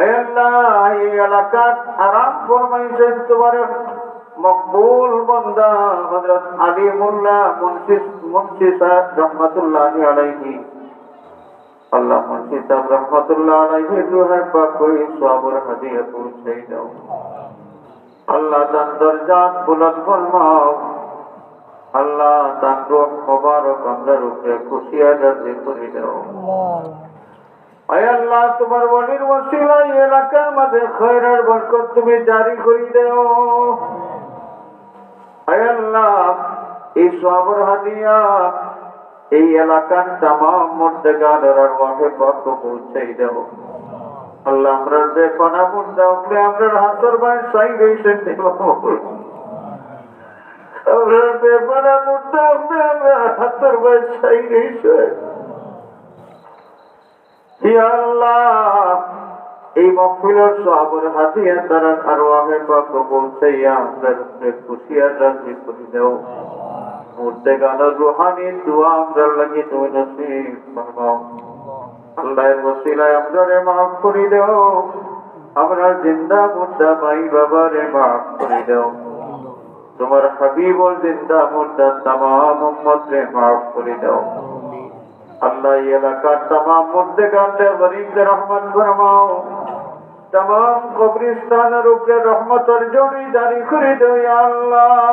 এই এলাকার আরাম ফরমাইছেন তোমার মুন্সি সাহেব রহমাতুল্লাহ আলাইহি। আল্লাহ মুন্সি সাহেব রহমাতুল্লাহ আলাইহি রুহে পাক করে দাও। আল্লাহ তার দরজাত বুলন্দ ফরমাও। আল্লাহ তার রূহ মোবারক আমরার উপরে খুশিয়া রাজি করে দাও আল্লাহ, তোমার বলির ওসিলাই এলাকার মধ্যে খয়রার বরকত তুমি জারি করে দেও। আল্লাহ, এই সবর হাদিয়া এই এলাকার তাম মর্দেগানের আর বরক পৌঁছাই দেও। আল্লাহ, আমরা যে কনা মুর্দা উঠলে আমরা হাতর ভাই সাই রয়েছেন আমরা কনা মুর্দা উঠলে আমরা হাতর ভাই এই মহফিলের সবর হাতিয়া তারা আর ওয়াহে পাক পৌঁছাইয়া উপরে খুশিয়ার রাজি করে দেও দোয়া আমরা লাগি তুমি আমরা জিন্দা মুর্দা মাই বাবারে মাফ করে দেও তোমার হাবিবর জিন্দা মুর্দা তামাম উম্মত রে মাফ করে দাও আল্লাহ এই এলাকার তাম মধ্যে গরিবদের রহমান ফরমাও। তাম কবরিস্তানের উপরে রহমতের জমি আল্লাহ।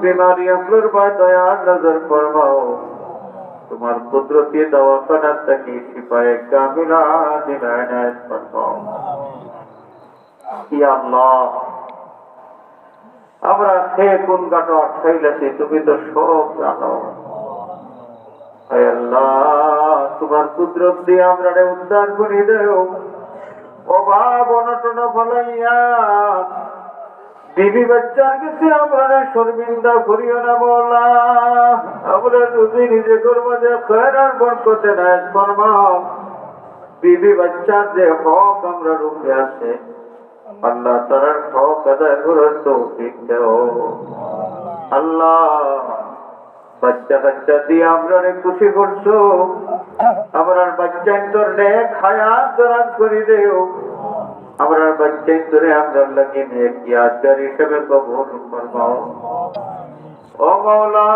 বিমারি আপনার ভাই নজর ফরমাও। তোমার কুদরতি দওয়াখানার থেকে সিপাহে কামিলা দিলায় ফরমাও। আল্লাহ আমরা খেয়ে কোন কাটো আটকাইলাছি তুমি তো সব জানো। তোমার কুদরত দিয়ে আমরা উদ্ধার করে দেও। অভাব অনটন ফলাইয়া, বিবি বাচ্চার কাছে আমরা শর্মিন্দা করিও না বলা আমরা যদি নিজে করব যে খয়রার বরকতে নাই ফরমাও বিবি বাচ্চার যে হক আমরা রূপে আছে আল্লাহ তার হক আদায় করার তো দেও। আল্লাহ, বাচ্চা কাচ্চা দিয়ে আমরা খুশি করছ। আমরা বাচ্চা তোর হায়াত দরাজ করে দেও। আমরা বাচ্চা তোরে আমরা লাগি নেক ইয়াদগার হিসেবে কবুল ফরমাও ও মাওলা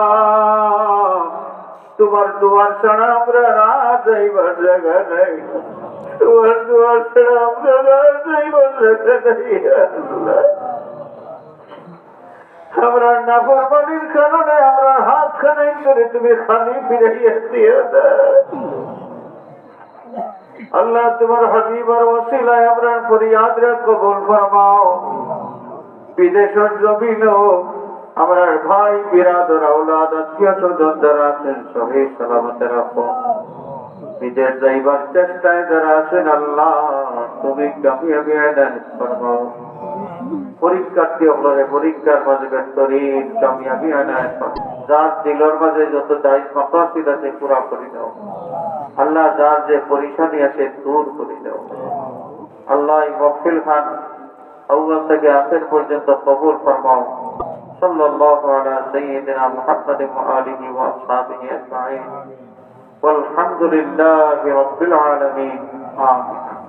তোমার দুয়ার ছাড়া আমরা রাত যাইবার জায়গা নাই তোমার দুয়ার ছাড়া আমরা রাত যাইবার জায়গা নাই আমরা নাফরমানির কারণে কবুল ফরমাও বিদেশের জমিন আমার ভাই, বিরাদর আত্মীয় স্বজন যারা আছেন সহি সালামতে রাখো। বিদেশ যাইবার চেষ্টায় যারা আছেন, আল্লাহ তুমি কামিয়াবি পরীক্ষার্থী আপনারে পরীক্ষার মাঝে যার দিলর মাঝে যত দায়িত্ব মাকাসিদ আছে, পুরা করে দাও। আল্লাহ যার যে পরিশানি আছে, দূর করে দাও। আল্লাহ এই মকফিল খান আউ্বাল থেকে আখের পর্যন্ত কবুল ফরমাও। صلى الله على سيدنا محمد وآله وأصحابه أجمعين. والحمد لله رب العالمين. آمين.